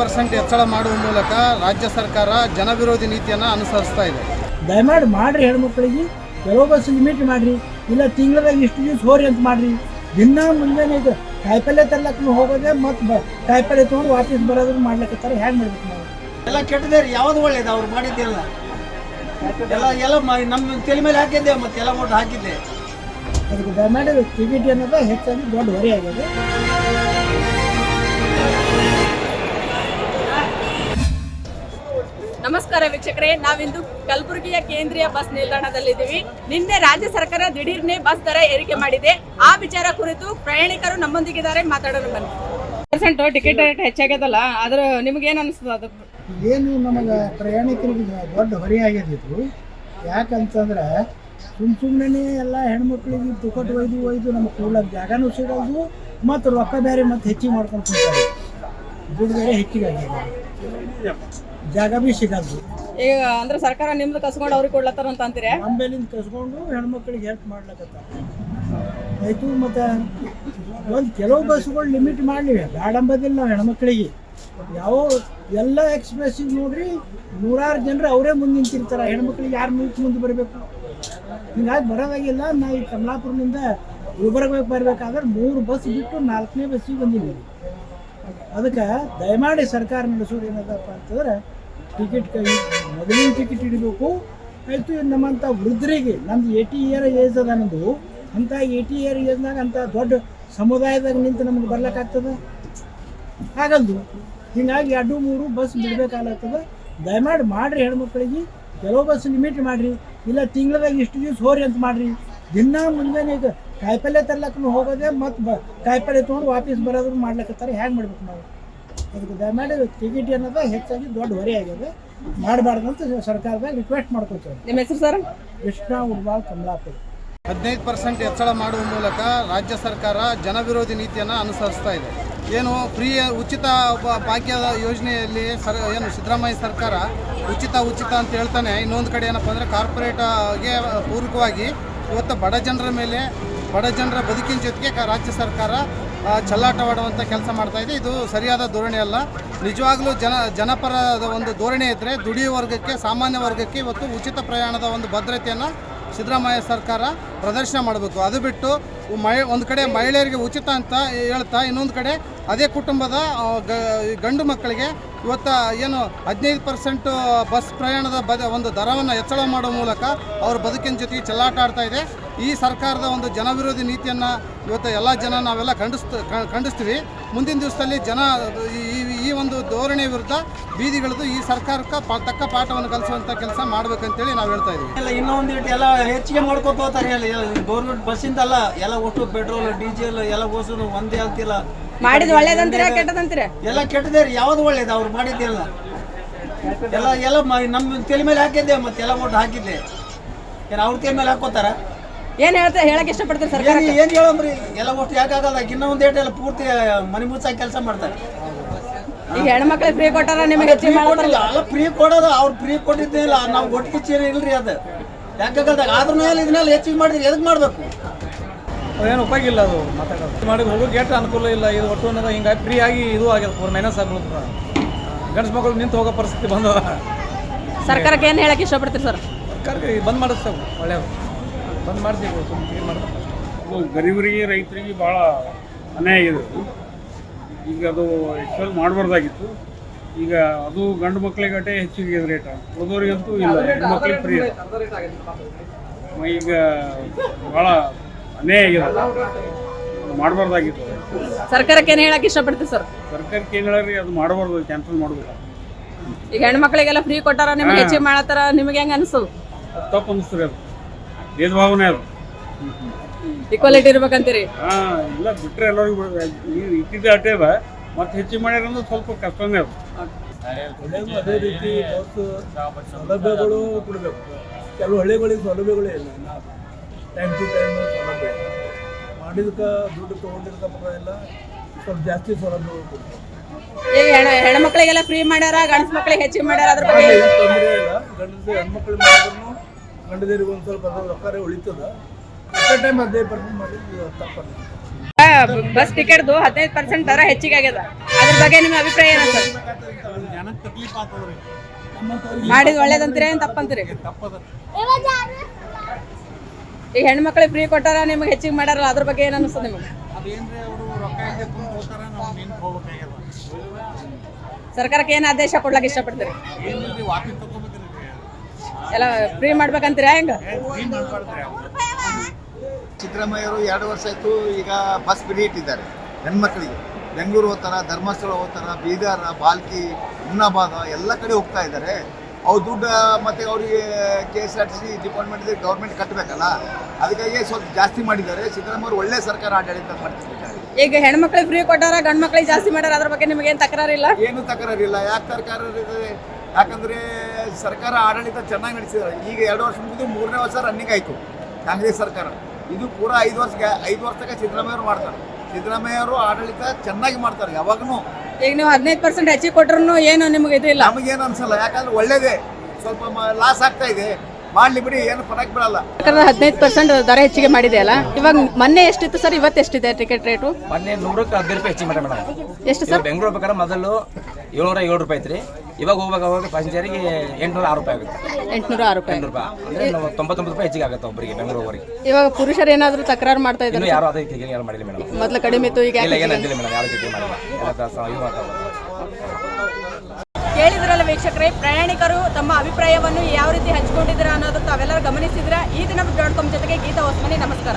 Percent ಹೆಚ್ಚಳ ಮಾಡುವ ಮೂಲಕ ರಾಜ್ಯ ಸರ್ಕಾರ ಜನವಿರೋಧಿ ನೀತಿಯನ್ನು ಅನುಸರಿಸ್ತಾ ಇದೆ. ದಯಮಾಡಿ ಮಾಡ್ರಿ ಹೆಣ್ಮಕ್ಳಿಗೆ ಕೆಲವು ಬಸ್ ಲಿಮಿಟ್ ಮಾಡ್ರಿ ಇಲ್ಲ ತಿಂಗಳದಾಗ ಇಷ್ಟು ದಿವಸ ಹೋರಿ ಅಂತ ಮಾಡ್ರಿ. ದಿನ ಮುಂಜಾನೆ ಇದು ಕಾಯಿಪಲ್ಯ ತರ್ಲಕ್ಕೂ ಹೋಗೋದೇ ಮತ್ತು ಕಾಯಿಪಲ್ಯ ತೊಗೊಂಡು ವಾಪಸ್ ಬರೋದ್ರ ಮಾಡ್ಲಿಕ್ಕತ್ತಾರ ಹ್ಯಾಂಗೆ ಮಾಡ್ಬೇಕು ನಾವು? ಎಲ್ಲ ಕೆಟ್ಟದೇ ರೀ ಯಾವ್ದು ಒಳ್ಳೇದು ಅವ್ರು ಮಾಡಿದ್ದೆಲ್ಲ. ಎಲ್ಲ ಎಲ್ಲ ನಮ್ಮ ತಲೆ ಮೇಲೆ ಹಾಕಿದ್ದೆ ಮತ್ತೆ ಎಲ್ಲ ಓಟ್ ಹಾಕಿದ್ದೆ. ಅದಕ್ಕೆ ದಯಮಾಡಿ ಟಿಕೆಟ್ ಅನ್ನೋದು ಹೆಚ್ಚಾಗಿ ದೊಡ್ಡ ಹೊರೆ ಆಗಿದೆ. ನಮಸ್ಕಾರ ವೀಕ್ಷಕರೇ ನಾವಿಂದು ಕಲಬುರಗಿಯ ಕೇಂದ್ರೀಯ ಬಸ್ ನಿಲ್ದಾಣದಲ್ಲಿದ್ದೀವಿ. ನಿನ್ನೆ ರಾಜ್ಯ ಸರ್ಕಾರ ದಿಢೀರ್ನೆ ಬಸ್ ದರ ಏರಿಕೆ ಮಾಡಿದೆ. ಆ ವಿಚಾರ ಕುರಿತು ಪ್ರಯಾಣಿಕರು ನಮ್ಮೊಂದಿಗಿದ್ದಾರೆ ಮಾತಾಡೋಣ ಬನ್ನಿ. ಪರ್ಸೆಂಟ್ ಟಿಕೆಟ್ ರೇಟ್ ಹೆಚ್ಚಾಗ್ಯದಲ್ಲ ಆದ್ರೆ ನಿಮ್ಗೆ ಏನ್ ಅನಿಸ್ತದ ಅದು? ಏನು ನಮಗೆ ಪ್ರಯಾಣಿಕರಿಗೆ ದೊಡ್ಡ ಹೊರೆ ಆಗಿದ್ದು ಯಾಕಂತಂದ್ರೆ ಸುಮ್ ಸುಮ್ಮನೆ ಎಲ್ಲ ಹೆಣ್ಮಕ್ಳಿಗೆ ತುಕಟ್ ಒಯ್ದು ಒಯ್ದು ನಮಗೆ ಕೂಡ ಜಾಗನೂ ಸಿಗೋದು ಮತ್ತು ರೊಕ್ಕ ಬೇರೆ ಮತ್ತೆ ಹೆಚ್ಚಿಗೆ ಮಾಡ್ಕೊಂಡು ಬೇರೆ ಹೆಚ್ಚಿಗೆ ಆಗಿದೆ ಜಾಗ ಭೀ ಸಿಗಲ್ದು. ಈಗ ಅಂದ್ರೆ ಸರ್ಕಾರ ನಿಮ್ದು ಕಸ್ಕೊಂಡು ಅವ್ರಿಗೆ ಕೊಡ್ಲತ್ತಾರ ಅಂತ ಅಂತೀರಿ? ಅಂಬೇಲಿಂದ ಕಸ್ಕೊಂಡು ಹೆಣ್ಮಕ್ಳಿಗೆ ಹೆಲ್ಪ್ ಮಾಡ್ಲಕತ್ತ ಆಯಿತು ಮತ್ತು ಒಂದು ಕೆಲವು ಬಸ್ಗಳು ಲಿಮಿಟ್ ಮಾಡಲಿವೆ. ಬ್ಯಾಡಂಬದಿಲ್ಲ ನಾವು ಹೆಣ್ಮಕ್ಳಿಗೆ. ಯಾವ ಎಲ್ಲ ಎಕ್ಸ್ಪ್ರೆಸ್ಸಿಗೆ ನೋಡ್ರಿ ನೂರಾರು ಜನರು ಅವರೇ ಮುಂದೆ ನಿಂತಿರ್ತಾರೆ. ಹೆಣ್ಮಕ್ಳಿಗೆ ಯಾರು ಮುಂಚೆ ಮುಂದೆ ಬರಬೇಕು? ಹಿಂಗಾಗಿ ಬರೋದಾಗಿಲ್ಲ. ನಾ ಈ ಕಮಲಾಪುರದಿಂದ ಗುಲ್ಬರ್ಗಕ್ಕೆ ಬರಬೇಕಾದ್ರೆ ಮೂರು ಬಸ್ ಬಿಟ್ಟು ನಾಲ್ಕನೇ ಬಸ್ಸಿಗೆ ಬಂದಿದ್ದೀವಿ. ಅದಕ್ಕೆ ದಯಮಾಡಿ ಸರ್ಕಾರ ನಡೆಸೋದು ಏನದಪ್ಪ ಅಂತಂದ್ರೆ ಟಿಕೆಟ್ ಕೈ, ಮೊದಲಿನ ಟಿಕೆಟ್ ಹಿಡಿಬೇಕು. ಆಯಿತು ನಮ್ಮಂಥ ವೃದ್ಧರಿಗೆ, ನಮ್ದು ಏಯ್ಟಿ ಇಯರ್ ಏಜ್ ಅದ ನಮ್ಮದು ಅಂಥ ಏಯ್ಟಿ ಇಯರ್ ಏಜ್ನಾಗ ಅಂಥ ದೊಡ್ಡ ಸಮುದಾಯದಾಗ ನಿಂತು ನಮಗೆ ಬರ್ಲಿಕ್ಕಾಗ್ತದೆ ಆಗಲ್ದು. ಹಿಂಗಾಗಿ ಎರಡು, ಮೂರು ಬಸ್ ಬಿಡಬೇಕಾಗ್ತದೆ. ದಯಮಾಡಿ ಮಾಡಿರಿ ಹೆಣ್ಮಕ್ಳಿಗೆ, ಕೆಲವು ಬಸ್ ಲಿಮಿಟ್ ಮಾಡಿರಿ. ಇಲ್ಲ ತಿಂಗಳದಾಗ ಇಷ್ಟು ದಿವ್ಸ ಹೋರಿ ಅಂತ ಮಾಡಿರಿ. ದಿನ ಮುಂಜಾನೆ ಈಗ ಕಾಯಿಪಲ್ಯ ತರ್ಲಕ್ಕೂ ಹೋಗೋದೇ ಮತ್ತು ಬ ಕಾಯಿಪಲ್ಯ ತೊಗೊಂಡು ವಾಪಸ್ ಬರೋದ್ರ ಮಾಡ್ಲಕತ್ತಾರೆ ಹ್ಯಾಂಗೆ ಮಾಡ್ಬೇಕು ನಾವು? ಅದಕ್ಕೆ ದಯಮಾಡಿ ಟಿಕೆಟ್ ಅನ್ನೋದು ಹೆಚ್ಚಾಗಿ ದೊಡ್ಡ ಹೊರೆ ಆಗಿದೆ ಮಾಡಬಾರ್ದು ಅಂತ ಸರ್ಕಾರದಾಗ ರಿಕ್ವೆಸ್ಟ್ ಮಾಡ್ಕೊತೇವೆ. ನಿಮ್ಮ ಹೆಸರು ಸರ್? ಕೃಷ್ಣ ಉಡ್ಬಾಳ್ ಕಮಲಾಪುರ. ಹದಿನೈದು ಪರ್ಸೆಂಟ್ ಹೆಚ್ಚಳ ಮಾಡುವ ಮೂಲಕ ರಾಜ್ಯ ಸರ್ಕಾರ ಜನವಿರೋಧಿ ನೀತಿಯನ್ನು ಅನುಸರಿಸ್ತಾ ಇದೆ. ಏನು ಫ್ರೀ ಉಚಿತ ಭಾಗ್ಯದ ಯೋಜನೆಯಲ್ಲಿ ಸರ್ ಏನು ಸಿದ್ದರಾಮಯ್ಯ ಸರ್ಕಾರ ಉಚಿತ ಉಚಿತ ಅಂತ ಹೇಳ್ತಾನೆ. ಇನ್ನೊಂದು ಕಡೆ ಏನಪ್ಪ ಅಂದರೆ ಕಾರ್ಪೊರೇಟ್ಗೆ ಪೂರಕವಾಗಿ ಇವತ್ತು ಬಡ ಜನರ ಮೇಲೆ ಬಡ ಜನರ ಬದುಕಿನ ಜೊತೆಗೆ ರಾಜ್ಯ ಸರ್ಕಾರ ಚಲ್ಲಾಟವಾಡುವಂಥ ಕೆಲಸ ಮಾಡ್ತಾ ಇದೆ. ಇದು ಸರಿಯಾದ ಧೋರಣೆ ಅಲ್ಲ. ನಿಜವಾಗ್ಲೂ ಜನ, ಜನಪರದ ಒಂದು ಧೋರಣೆ ಇದ್ದರೆ ದುಡಿಯುವ ವರ್ಗಕ್ಕೆ, ಸಾಮಾನ್ಯ ವರ್ಗಕ್ಕೆ ಇವತ್ತು ಉಚಿತ ಪ್ರಯಾಣದ ಒಂದು ಭದ್ರತೆಯನ್ನು ಸಿದ್ದರಾಮಯ್ಯ ಸರ್ಕಾರ ಪ್ರದರ್ಶನ ಮಾಡಬೇಕು. ಅದು ಬಿಟ್ಟು ಮಹಿ, ಒಂದು ಕಡೆ ಮಹಿಳೆಯರಿಗೆ ಉಚಿತ ಅಂತ ಹೇಳ್ತಾ ಇನ್ನೊಂದು ಕಡೆ ಅದೇ ಕುಟುಂಬದ ಗಂಡು ಮಕ್ಕಳಿಗೆ ಇವತ್ತು ಏನು ಹದಿನೈದು ಪರ್ಸೆಂಟು ಬಸ್ ಪ್ರಯಾಣದ ಬದ, ಒಂದು ದರವನ್ನು ಹೆಚ್ಚಳ ಮಾಡುವ ಮೂಲಕ ಅವ್ರ ಬದುಕಿನ ಜೊತೆಗೆ ಚಲ್ಲಾಟ ಆಡ್ತಾ ಇದೆ. ಈ ಸರ್ಕಾರದ ಒಂದು ಜನವಿರೋಧಿ ನೀತಿಯನ್ನು ಇವತ್ತು ಎಲ್ಲ ಜನ ನಾವೆಲ್ಲ ಖಂಡಿಸ್ತ ಕ- ಖಂಡಿಸ್ತೀವಿ. ಮುಂದಿನ ದಿವಸದಲ್ಲಿ ಜನ ಈ ಈ ಒಂದು ಧೋರಣೆ ವಿರುದ್ಧ ಬೀದಿಗಳದ್ದು ಈ ಸರ್ಕಾರಕ್ಕೆ ಪಾ ತಕ್ಕ ಪಾಠವನ್ನು ಕಲಿಸುವಂಥ ಕೆಲಸ ಮಾಡ್ಬೇಕಂತೇಳಿ ನಾವು ಹೇಳ್ತಾ ಇದ್ದೀವಿ. ಎಲ್ಲ ಇನ್ನೊಂದು ಇಟ್ಟು ಎಲ್ಲ ಹೆಚ್ಚಿಗೆ ಮಾಡ್ಕೊತ ಹೋಗ್ತಾರೆ. ಹೇಳಿ ಗೌರ್ಮೆಂಟ್ ಬಸ್ಸಿಂದಲ್ಲ ಎಲ್ಲ ಒಟ್ಟು ಪೆಟ್ರೋಲ್ ಡೀಸೆಲ್ ಎಲ್ಲ ಓಸು ಒಂದೇ ಆಗ್ತಿಲ್ಲ ಮಾಡಿದ ಒಳ್ಳೇದಂತೀರ ಕೆಟ್ಟದಂತೀರ? ಎಲ್ಲ ಕೆಟ್ಟದೇ ರೀ ಯಾವ್ದು ಒಳ್ಳೇದು? ಅವ್ರು ಮಾಡಿದ್ದೆಲ್ಲ. ಎಲ್ಲ ಎಲ್ಲ ನಮ್ಮ ತಲೆ ಮೇಲೆ ಹಾಕಿದ್ದೆ ಮತ್ತೆ ಎಲ್ಲ ಒಟ್ಟು ಹಾಕಿದ್ದೆ. ಏನು ಅವ್ರ ತಲೆ ಮೇಲೆ ಹಾಕೋತಾರ? ಏನ್ ಹೇಳ್ತಾ ಹೇಳಕ್ ಇಷ್ಟಪಡ್ತಾರೆ ಸರ್ಕಾರ ಏನು ಏನು ಎಲ್ಲ ಒಟ್ಟು ಯಾಕಾಗಲ್ಲ ಇನ್ನೊಂದು ಏಟ್ ಎಲ್ಲ ಪೂರ್ತಿ ಮನೆ ಮುಚ್ಚಾಗಿ ಕೆಲಸ ಮಾಡ್ತಾರೆ. ಈಗ ಹೆಣ್ಮಕ್ಳಿಗೆ ಫ್ರೀ ಕೊಟ್ಟಾರ ನಿಮಗೆ ಫ್ರೀ ಮಾಡ್ತಾರಲ್ಲ ಅಲ್ಲ ಫ್ರೀ ಕೊಡೋದು ಅವ್ರು ಫ್ರೀ ಕೊಟ್ಟಿದ್ದೇ ಇಲ್ಲ. ನಾವು ಒಟ್ಟು ಚೀರ ಇಲ್ರಿ ಅದು. ಯಾಕಾಗಲ್ಲ ಆದ್ರೂ ಇದನ್ನೆಲ್ಲ ಹೆಚ್ಚಿಗೆ ಮಾಡಿದ್ರೆ ಎದಕ್ಕೆ ಮಾಡಬೇಕು? ಏನು ಉಪಯೋಗ ಇಲ್ಲ ಅದು ಮಾತಾಡೋದು. ಮಾಡಿ ಹೋಗೋಕೆ ಎಷ್ಟು ಅನುಕೂಲ ಇಲ್ಲ. ಇದು ಒಟ್ಟು ಅನ್ನೋದು ಹಿಂಗಾಗಿ ಫ್ರೀ ಆಗಿ ಇದು ಆಗ್ಯದ ಫೋರ್ ಮೈನಸ್ ಆಗ್ಬಿಡ್ತದ ಗಂಡಸ ಮಕ್ಕಳು ನಿಂತು ಹೋಗೋ ಪರಿಸ್ಥಿತಿ ಬಂದದ. ಸರ್ಕಾರಕ್ಕೆ ಏನು ಹೇಳಕ್ಕೆ ಇಷ್ಟಪಡ್ತೀರಿ ಸರ್? ಸರ್ಕಾರಕ್ಕೆ ಬಂದ್ ಮಾಡಿಸ್ತೇವೆ ಒಳ್ಳೆಯದು ಬಂದ್ ಮಾಡ್ತೀವಿ ಸುಮ್ಮನೆ ಕ್ಲೀನ್ ಮಾಡ್ಬೇಕು ಗರೀಬರಿಗೆ ರೈತರಿಗೆ ಭಾಳ ಅನ್ಯಾಯ ಇದೆ ಈಗ ಅದು ಆ್ಯಕ್ಚುಲ್ ಮಾಡಬಾರ್ದಾಗಿತ್ತು. ಈಗ ಅದು ಗಂಡು ಮಕ್ಕಳಿಗೆ ಅಟೇ ಹೆಚ್ಚಿಗೆ ರೇಟ ಉಳಿದವ್ರಿಗಂತೂ ಇಲ್ಲ ಹೆಣ್ಣು ಮಕ್ಕಳಿಗೆ ಫ್ರೀ ಈಗ ಭಾಳ ಅನ್ಯಾಯ ಆಗಿದೆ ಮಾಡಬಾರ್ದಾಗಿತ್ತು ಸರ್ಕಾರಕ್ಕೆ ಏನು ಹೇಳಕ್ಕೆ ಇಷ್ಟಪಡ್ತೀವಿ ಸರ್ ಸರ್ಕಾರಕ್ಕೆ ಏನು ಹೇಳಿ ಅದು ಮಾಡಬಾರ್ದು ಕ್ಯಾನ್ಸಲ್ ಮಾಡಬೇಕು. ಈಗ ಹೆಣ್ಮಕ್ಳಿಗೆಲ್ಲ ಫ್ರೀ ಕೊಟ್ಟಾರ ನಿಮ್ಗೆ ಹೆಚ್ಚಿಗೆ ಮಾಡತ್ತಾರ ನಿಮ್ಗೆ ಹೆಂಗ ಅನಿಸೋದು? ತಪ್ಪು ಅನಿಸ್ತಾರೆ ಅದು. ಭೇದ ಭಾವನೆ ಅದು. ಇಕ್ವಾಲಿಟಿ ಇರ್ಬೇಕಂತೀರಿ? ಹಾಂ ಇಲ್ಲ ಬಿಟ್ಟರೆ ಎಲ್ಲರಿಗೂ ಇಟ್ಟಿದ್ದೆ ಅಟೇ ಮತ್ತೆ ಮತ್ತು ಹೆಚ್ಚಿಗೆ ಮಾಡ್ಯಾರ ಅಂದ್ರೆ ಸ್ವಲ್ಪ ಕಷ್ಟನೇ ಅದು. ಅದೇ ರೀತಿ ಬಸ್ ಸೌಲಭ್ಯಗಳು ಕೊಡಬೇಕು. ಕೆಲವು ಹಳ್ಳಿಗಳಿಗೆ ಸೌಲಭ್ಯಗಳೇ ಇಲ್ಲ. ಟೈಮ್ ಟು ಟೈಮ್ ಸೌಲಭ್ಯ ಮಾಡಿದಕ್ಕೆ ದುಡ್ಡು ಎಲ್ಲ ಸ್ವಲ್ಪ ಜಾಸ್ತಿ ಸೌಲಭ್ಯಗಳು ಕೊಡ್ಬೇಕು. ಈಗ ಹೆಣ ಹೆಣ್ಮಕ್ಳಿಗೆಲ್ಲ ಫ್ರೀ ಮಾಡ್ಯಾರ ಗಂಡ್ಸ್ ಮಕ್ಳಿಗೆ ಹೆಚ್ಚಿಗೆ ಮಾಡ್ಯಾರ ಅದ್ರ ಬಗ್ಗೆ ತೊಂದರೆ ಇಲ್ಲ. ಗಂಡಸ ಹೆಣ್ಮಕ್ಳು ಮಾಡಿದ್ರು ಒಂದು ಸ್ವಲ್ಪ ಅದ್ರ ಉಳಿತದ. ಟೈಮ್ ತಪ್ಪಲ್ಲ. ಬಸ್ ಟಿಕೆಟ್ದು ಹದಿನೈದು ಪರ್ಸೆಂಟ್ ದರ ಹೆಚ್ಚಿಗೆ ಆಗ್ಯದ. ಅದ್ರ ಬಗ್ಗೆ ನಿಮ್ಮ ಅಭಿಪ್ರಾಯ ಮಾಡಿದ್ ಒಳ್ಳೇದಂತೀರಾ ತಪ್ಪಂತೀರಿ? ಈ ಹೆಣ್ಮಕ್ಳಿಗೆ ಫ್ರೀ ಕೊಟ್ಟಾರ ನಿಮ್ಗೆ ಹೆಚ್ಚಿಗೆ ಮಾಡ್ಯಾರಲ್ಲ ಅದ್ರ ಬಗ್ಗೆ ಏನು ಅನಿಸ್ತದೆ ನಿಮಗೆ? ಸರ್ಕಾರಕ್ಕೆ ಏನು ಆದೇಶ ಕೊಡ್ಲಕ್ಕೆ ಇಷ್ಟಪಡ್ತೀರಿ? ಎಲ್ಲ ಫ್ರೀ ಮಾಡ್ಬೇಕಂತೀರಾ ಹೆಂಗ? ಸಿದ್ದರಾಮಯ್ಯವರು ಎರಡು ವರ್ಷ ಆಯಿತು ಈಗ ಬಸ್ ಬಿಡಿ ಇಟ್ಟಿದ್ದಾರೆ. ಹೆಣ್ಮಕ್ಳಿಗೆ ಬೆಂಗಳೂರು ಹೋಗ್ತಾರ ಧರ್ಮಸ್ಥಳ ಹೋಗ್ತಾರ ಬೀದರ್ ಬಾಲ್ಕಿ ಹುಮ್ನಾಬಾದ ಎಲ್ಲ ಕಡೆ ಹೋಗ್ತಾ ಇದ್ದಾರೆ. ಅವ್ರು ದುಡ್ಡು ಮತ್ತು ಅವರಿಗೆ K S R T C department government ಕಟ್ಟಬೇಕಲ್ಲ ಅದಕ್ಕಾಗಿ ಸ್ವಲ್ಪ ಜಾಸ್ತಿ ಮಾಡಿದ್ದಾರೆ. ಸಿದ್ದರಾಮಯ್ಯವರು ಒಳ್ಳೆ ಸರ್ಕಾರ ಆಡಳಿತ ಮಾಡ್ತಿದ್ದಾರೆ. ಈಗ ಹೆಣ್ಮಕ್ಳಿಗೆ ಫ್ರೀ ಕೊಟ್ಟಾರ ಗಂಡ್ಮಕ್ಳಿಗೆ ಜಾಸ್ತಿ ಮಾಡ್ಯಾರ ಅದ್ರ ಬಗ್ಗೆ ನಿಮ್ಗೆ ಏನು ತಕರಾರಿಲ್ಲ? ಏನು ತಕರಾರಿಲ್ಲ. ಯಾಕೆ ತಕರಾರಿದೆ ಯಾಕಂದರೆ ಸರ್ಕಾರ ಆಡಳಿತ ಚೆನ್ನಾಗಿ ನಡೆಸಿದ್ದಾರೆ ಈಗ ಎರಡು ವರ್ಷ ಮುಗಿದು ಮೂರನೇ ವರ್ಷ ರನ್ನಿಂಗ್ ಆಯಿತು. ಕಾಂಗ್ರೆಸ್ ಸರ್ಕಾರ. ಇದು ಪೂರ ಐದು ವರ್ಷಕ್ಕೆ ಐದು ವರ್ಷಕ್ಕೆ ಸಿದ್ದರಾಮಯ್ಯವರು ಮಾಡ್ತಾರೆ. ಸಿದ್ದರಾಮಯ್ಯವರು ಆಡಳಿತ ಚೆನ್ನಾಗಿ ಮಾಡ್ತಾರೆ ಯಾವಾಗಲೂ ಈಗ ನೀವು ಹದಿನೈದು ಪರ್ಸೆಂಟ್ ಹೆಚ್ಚಿಗೆ ಕೊಟ್ಟರು ಏನು ನಿಮಗೆ ಇದು ಇಲ್ಲ? ನಮಗೇನು ಅನ್ಸಲ್ಲ ಯಾಕಂದ್ರೆ ಒಳ್ಳೇದೇ. ಸ್ವಲ್ಪ ಲಾಸ್ ಆಗ್ತಾ ಇದೆ. ಮಾಡ್ಲಿ ಬಿಡಿ ಏನು ಫರಕ್ ಬಿಡಲ್ಲ ಸರ್ಕಾರದ ಹದಿನೈದು ಪರ್ಸೆಂಟ್ ದರ ಹೆಚ್ಚಿಗೆ ಮಾಡಿದೆ ಅಲ್ಲ? ಇವಾಗ ಮೊನ್ನೆ ಎಷ್ಟಿತ್ತು ಸರ್? ಇವತ್ತು ಎಷ್ಟಿದೆ ಟಿಕೆಟ್ ರೇಟು ಮೊನ್ನೆ ನೂರಕ್ಕೆ ಹದಿನೈದು ರೂಪಾಯಿ ಹೆಚ್ಚಿಗೆ ಮಾಡಿ ಮೇಡಮ್ ಎಷ್ಟು ಸರ್? ಬೆಂಗಳೂರು ಬೇಕಾದ್ರೆ ಮೊದಲು ಏಳ್ನೂರ ಏಳು ರೂಪಾಯಿ ಐತ್ರಿ. ಇವಾಗ ಹೋಗ್ಬೇಕು ಅವಾಗ ಪ್ಯಾಸೆಂಜರಿಗೆ ಎಂಟುನೂರ ಆರು ರೂಪಾಯಿ ಆಗುತ್ತೆ. ಎಂಟ್ನೂರ ಆರು ರೂಪಾಯಿ. ಎಂಟು ರೂಪಾಯಿ. ಅಂದ್ರೆ ನಾವು ತೊಂಬತ್ತೊಂಬತ್ತು ರೂಪಾಯಿ ಹೆಚ್ಚಿಗೆ ಆಗುತ್ತೆ ಒಬ್ಬರಿಗೆ ಬೆಂಗಳೂರಿಗೆ ಇವಾಗ ಪುರುಷರು ಏನಾದರೂ ತಕರಾರು ಮಾಡ್ತಾ ಇನ್ನೂ ಇದ್ದಾರೆ ಯಾರು ಅದಕ್ಕೆ ಯಾರು ಮಾಡಿಲ್ಲ ಮೇಡಮ್. ಮೊದಲು ಕಡಿಮೆ ಇತ್ತು ಈಗ ಇಲ್ಲ ಮೇಡಮ್ ಯಾರು ಕೇಳಿ ಮಾಡಿಲ್ಲ. ಎಲ್ಲ ದಾಸ- ಇದು ಮಾತಾಡೋದು ಕೇಳಿದ್ರಲ್ಲ ವೀಕ್ಷಕರೇ ಪ್ರಯಾಣಿಕರು ತಮ್ಮ ಅಭಿಪ್ರಾಯವನ್ನು ಯಾವ ರೀತಿ ಹಂಚ್ಕೊಂಡಿದ್ದೀರಾ ಅನ್ನೋದು ತಾವೆಲ್ಲರೂ ಗಮನಿಸಿದ್ರ ಈ ದಿನ ಡಾಟ್ ಕಾಮ್ ಜೊತೆಗೆ ಗೀತಾ ಹೊಸ್ಮನಿ ನಮಸ್ಕಾರ.